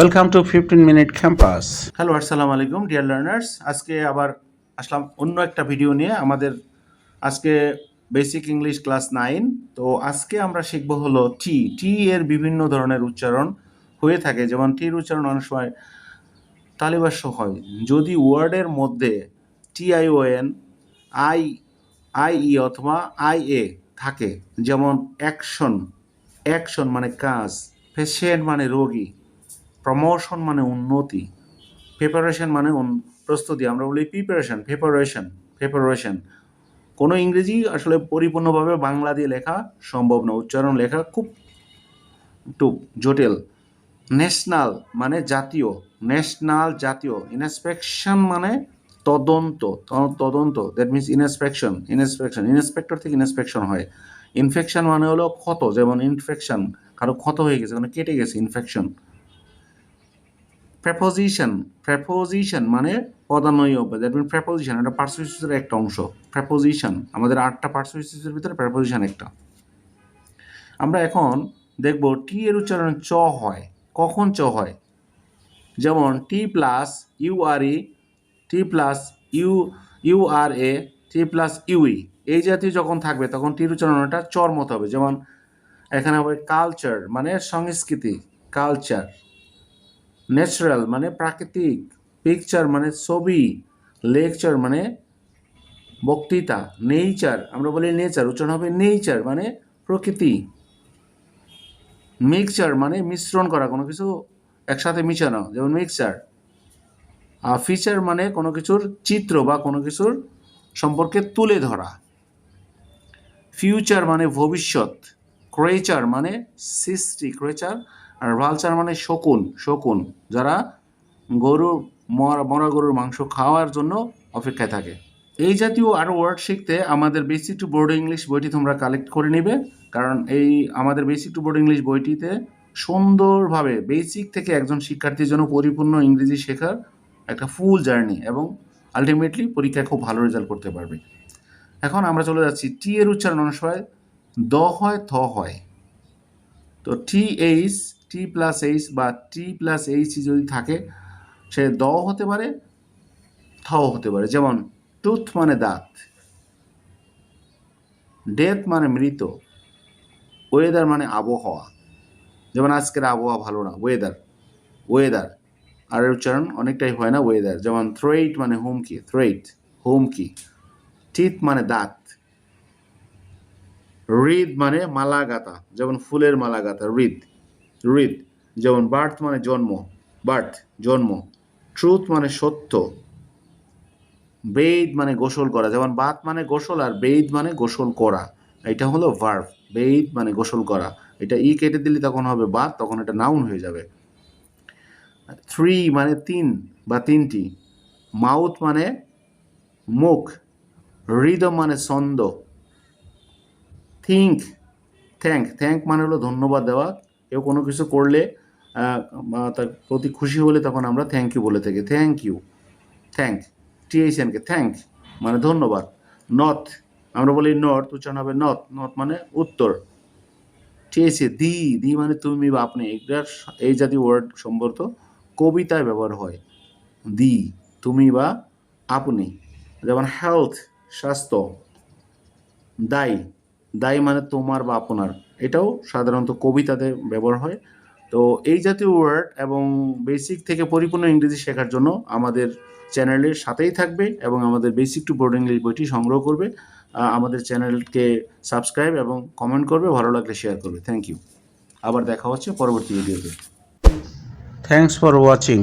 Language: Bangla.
Welcome to 15 Minute Campus. Hello আসসালামু আলাইকুম ডিয়ার লার্নার্স আজকে আবার আসলাম অন্য একটা ভিডিও নিয়ে। আমাদের আজকে বেসিক ইংলিশ ক্লাস নাইন তো আজকে আমরা শিখব হলো টি টি এর বিভিন্ন ধরনের উচ্চারণ হয়ে থাকে। যেমন টির উচ্চারণ অনেক সময় তালিবাস্য হয়। যদি ওয়ার্ডের মধ্যে T I O N I I E অথবা আই এ থাকে, যেমন অ্যাকশন অ্যাকশন মানে কাজ পেশেন্ট মানে রোগী প্রমোশন মানে উন্নতি প্রিপারেশন মানে প্রস্তুতি, আমরা বলি প্রিপারেশন প্রিপারেশন প্রিপারেশন কোনো ইংরেজি আসলে পরিপূর্ণভাবে বাংলা দিয়ে লেখা সম্ভব না, উচ্চারণ লেখা খুব একটু জটিল। ন্যাশনাল মানে জাতীয় ন্যাশনাল জাতীয় ইনস্পেকশন মানে তদন্ত তদন্ত that means inspection inspection inspector থেকে ইনস্পেকশন হয়। ইনফেকশন মানে হলো ক্ষত, যেমন ইনফেকশন কারও ক্ষত হয়ে গেছে মানে কেটে গেছে ইনফেকশন প্রেপোজিশন প্রেপোজিশন মানে পদানয় অব্যয় দ্যাট মিন প্রেপোজিশন এটা পার্সোসিসের একটা অংশ। প্রেপোজিশন আমাদের আটটা পার্সোসিসের ভিতরে প্রেপোজিশন একটা। আমরা এখন দেখব টি এর উচ্চারণ চ হয়। কখন চ হয়? যেমন T plus U R E T plus U U R A T plus U E এই জাতীয় যখন থাকবে, তখন টির উচ্চারণটা চর মতো হবে। যেমন এখানে হবে কালচার মানে সংস্কৃতি কালচার ন্যাচারাল মানে প্রাকৃতিক পিকচার মানে ছবি লেকচার মানে বক্তৃতা নেচার আমরা বলি নেচার উচ্চারণ হবে নেচার মানে প্রকৃতি। মিক্সচার মানে মিশ্রণ করা, কোনো কিছু একসাথে মিশানো, যেমন মিক্সচার আর ফিচার মানে কোনো কিছুর চিত্র বা কোনো কিছুর সম্পর্কে তুলে ধরা। ফিউচার মানে ভবিষ্যৎ ক্রেচার মানে সৃষ্টি ক্রেচার আর ভালচার মানে শকুন শকুন, যারা গরু, মরা মরা গরুর মাংস খাওয়ার জন্য অপেক্ষায় থাকে। এই জাতীয় আরও ওয়ার্ড শিখতে আমাদের বেসিক টু বোর্ড ইংলিশ বইটি তোমরা কালেক্ট করে নেবে, কারণ এই আমাদের বেসিক টু বোর্ড ইংলিশ বইটিতে সুন্দরভাবে বেসিক থেকে একজন শিক্ষার্থীর জন্য পরিপূর্ণ ইংরেজি শেখার একটা ফুল জার্নি এবং আলটিমেটলি পরীক্ষায় খুব ভালো রেজাল্ট করতে পারবে। এখন আমরা চলে যাচ্ছি টি এর উচ্চারণ অনেক সময় দ হয়, থ হয়। তো T H T plus H বা টি প্লাস এইচ যদি থাকে, সে দ হতে পারে, থও হতে পারে। যেমন টুথ মানে দাঁত ডেথ মানে মৃত ওয়েদার মানে আবহাওয়া। যেমন, আজকের আবহাওয়া ভালো না ওয়েদার ওয়েদার আর উচ্চারণ অনেকটাই হয় না ওয়েদার যেমন থ্রোইট মানে হুমকি থ্রোইট হুমকি। টিথ মানে দাঁত। হৃদ মানে মালা গাঁথা যেমন, ফুলের মালা গাঁথা রিদ যেমন বার্থ মানে জন্ম, বার্থ, জন্ম, ট্রুথ মানে সত্য বেদ মানে গোসল করা, যেমন বাত মানে গোসল আর বেদ মানে গোসল করা, এটা হলো ভার্ভ বেদ মানে গোসল করা, এটা ই কেটে দিলে তখন হবে বাত, তখন এটা নাউন হয়ে যাবে। থ্রি মানে তিন বা তিনটি, মাউথ মানে মুখ হৃদম মানে ছন্দ, থিঙ্ক, থ্যাঙ্ক থ্যাঙ্ক মানে হলো ধন্যবাদ দেওয়া কেউ কোনো কিছু করলে তার প্রতি খুশি হলে তখন আমরা থ্যাংক ইউ বলে থাকি। Thank you thank T H N K thank মানে ধন্যবাদ। নর্থ আমরা বলি নর্থ উচ্চারণ হবে নর্থ নর্থ মানে উত্তর। টিএসএ দি। দি মানে তুমি বা আপনি। এটার এই জাতীয় ওয়ার্ড সম্ভবত কবিতায় ব্যবহার হয়। দি, তুমি বা আপনি। যেমন হেলথ স্বাস্থ্য। দায়ী। দায়ী মানে তোমার বা আপনার। এটাও সাধারণত কবিতাতে ব্যবহার হয়। তো এই জাতীয় ওয়ার্ড এবং বেসিক থেকে পরিপূর্ণ ইংরেজি শেখার জন্য আমাদের চ্যানেলের সাথেই থাকবে এবং আমাদের বেসিক টু বোর্ড ইংলিশ বইটি সংগ্রহ করবে। আমাদের চ্যানেলকে সাবস্ক্রাইব এবং কমেন্ট করবে, ভালো লাগলে শেয়ার করবে। থ্যাংক ইউ আবার দেখা হচ্ছে পরবর্তী ভিডিওতে থ্যাংকস ফর watching.